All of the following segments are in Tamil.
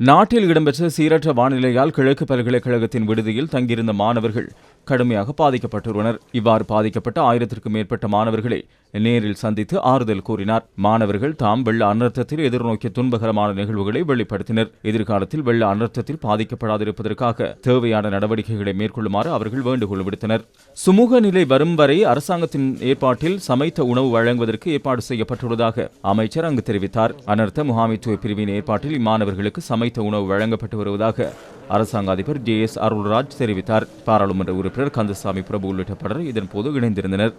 நாட்டில் இடம்பெற்ற சீரற்ற வானிலையால் கிழக்கு பல்கலைக்கழகத்தின் விடுதியில் தங்கியிருந்த மாணவர்கள் கடுமையாக பாதிக்கப்பட்டுள்ளனர். இவ்வாறு பாதிக்கப்பட்ட ஆயிரத்திற்கும் மேற்பட்ட மாணவர்களை நேரில் சந்தித்து ஆறுதல் கூறினார். மாணவர்கள் தாம் வெள்ள அனர்த்தத்தில் எதிர்நோக்கிய துன்பகரமான நிகழ்வுகளை வெளிப்படுத்தினர். எதிர்காலத்தில் வெள்ள அனர்த்தத்தில் பாதிக்கப்படாதிருப்பதற்காக தேவையான நடவடிக்கைகளை மேற்கொள்ளுமாறு அவர்கள் வேண்டுகோள் விடுத்தனர். சுமூக நிலை வரும் வரை அரசாங்கத்தின் ஏற்பாட்டில் சமைத்த உணவு வழங்குவதற்கு ஏற்பாடு செய்யப்பட்டுள்ளதாக அமைச்சர் அங்கு தெரிவித்தார். அனர்த்த முகாமைத்துவ பிரிவின் ஏற்பாட்டில் இம்மாணவர்களுக்கு சமைத்த உணவு வழங்கப்பட்டு வருவதாக அரசாங்க அதிபர் ஜே எஸ் அருள்ராஜ் தெரிவித்தார். பாராளுமன்ற உறுப்பினர் கந்தசாமி பிரபு உள்ளிட்ட பலர் இதன்போது இணைந்திருந்தனர்.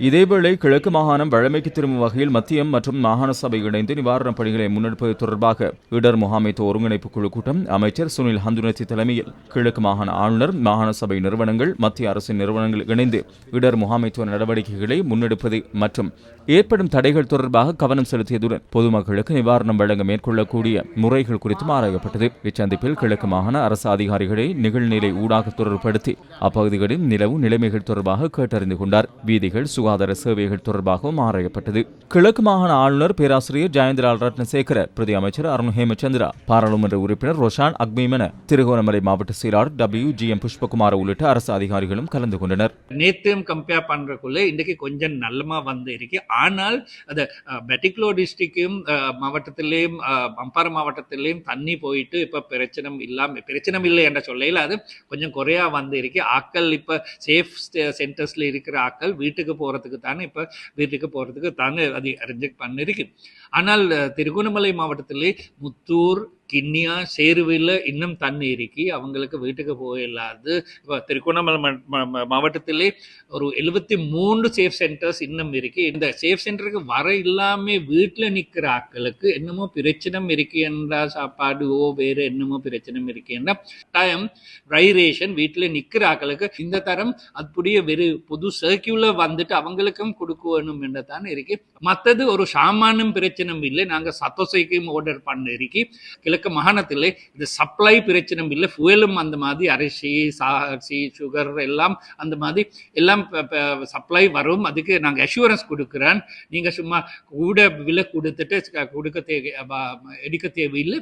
இதேவேளை கிழக்கு மாகாணம் வழமைக்கு திரும்பும் வகையில் மத்தியம் மற்றும் மாகாண சபை இணைந்து நிவாரணப் பணிகளை முன்னெடுப்பது தொடர்பாக இடர் முகாமைத்துவ ஒருங்கிணைப்பு குழு கூட்டம் அமைச்சர் சுனில் ஹந்துனத்தி தலைமையில் கிழக்கு மாகாண ஆளுநர் மாகாண சபை நிறுவனங்கள் மத்திய அரசின் நிறுவனங்கள் இணைந்து இடர் முகாமைத்துவ நடவடிக்கைகளை முன்னெடுப்பது மற்றும் ஏற்படும் தடைகள் தொடர்பாக கவனம் செலுத்தியதுடன் பொதுமக்களுக்கு நிவாரணம் வழங்க மேற்கொள்ளக்கூடிய முறைகள் குறித்தும் ஆராயப்பட்டது. இச்சந்திப்பில் கிழக்கு மாகாண அரசு அதிகாரிகளை நிகழ்நிலை ஊடாக தொடர்படுத்தி அப்பகுதிகளில் நிலவும் நிலைமைகள் தொடர்பாக கேட்டறிந்து கொண்டார். வீதிகள் சுகாதார சேவைகள் தொடர்பாகவும் ஆராயப்பட்டது. கிழக்கு மாகாண ஆளுநர் பேராசிரியர் ஜெயந்திலால் ரத்னசேகர பிரதி அமைச்சர் அருண் ஹேமச்சந்திரா பாராளுமன்ற உறுப்பினர் ரோஷான் அக்மீமென திருகோணமலை மாவட்ட செயலாளர் டபிள்யூ ஜி எம் புஷ்பகுமார் உள்ளிட்ட அரசு அதிகாரிகளும் கலந்து கொண்டனர். நேத்தையும் கம்பேர் பண்றதுக்குள்ள இன்றைக்கு கொஞ்சம் நல்லமா வந்து இருக்கு. ஆனால் அது பெட்டிக்லோ டிஸ்ட்ரிக்டும் மாவட்டத்திலேயும் அஹ், அம்பாறை மாவட்டத்திலேயும் தண்ணி போயிட்டு இப்ப பிரச்சனை இல்லாம பிரச்சனை இல்லை என்ற சொல்லையில் அது கொஞ்சம் குறையா வந்து இருக்கு. ஆக்கள் இப்ப சேஃப் சென்டர்ஸ்ல இருக்கிற ஆக்கள் வீட்டுக்கு போகிறதுக்கு தானே இப்போ வீட்டுக்கு போறதுக்கு தானே அது அரேஞ்ச் பண்ணிருக்கு. ஆனால் திருகோணமலை மாவட்டத்திலே முத்தூர் கிண்ணியா சேருவில் இன்னும் தண்ணி இருக்கி அவங்களுக்கு வீட்டுக்கு போயிடலாது இப்போ திருகோணமலை ம- மாவட்டத்திலே ஒரு எழுபத்தி மூன்று சேஃப் சென்டர்ஸ் இன்னும் இருக்கு. இந்த சேஃப் சென்டருக்கு வர இல்லாமல் வீட்டில் நிற்கிற ஆட்களுக்கு என்னமோ பிரச்சனை இருக்கு என்றா சாப்பாடுவோ வேறு என்னமோ பிரச்சனை இருக்கு என்றா டைம் ட்ரை ரேஷன் வீட்டில் நிற்கிற ஆட்களுக்கு இந்த தரம் அப்படியே வெறு புது சர்க்கியூலர் வந்துட்டு அவங்களுக்கும் கொடுக்க வேணும் என்றதான் இருக்கு. மற்றது ஒரு சாமானும் பிரச்சனை இல்லை. நாங்கள் சத்தோசைக்கும் ஆர்டர் பண்ண இருக்கி கிழக்கு மாகாணத்தில் இந்த சப்ளை பிரச்சனை இல்லை. ஃபுயலும் அந்த மாதிரி அரிசி சாசி சுகர் எல்லாம் அந்த மாதிரி எல்லாம் சப்ளை வரும். அதுக்கு நாங்கள் அஷூரன்ஸ் கொடுக்குறேன் நீங்கள் சும்மா கூட விலை கொடுத்துட்டு கொடுக்க தேவை எடுக்க தேவையில்லை.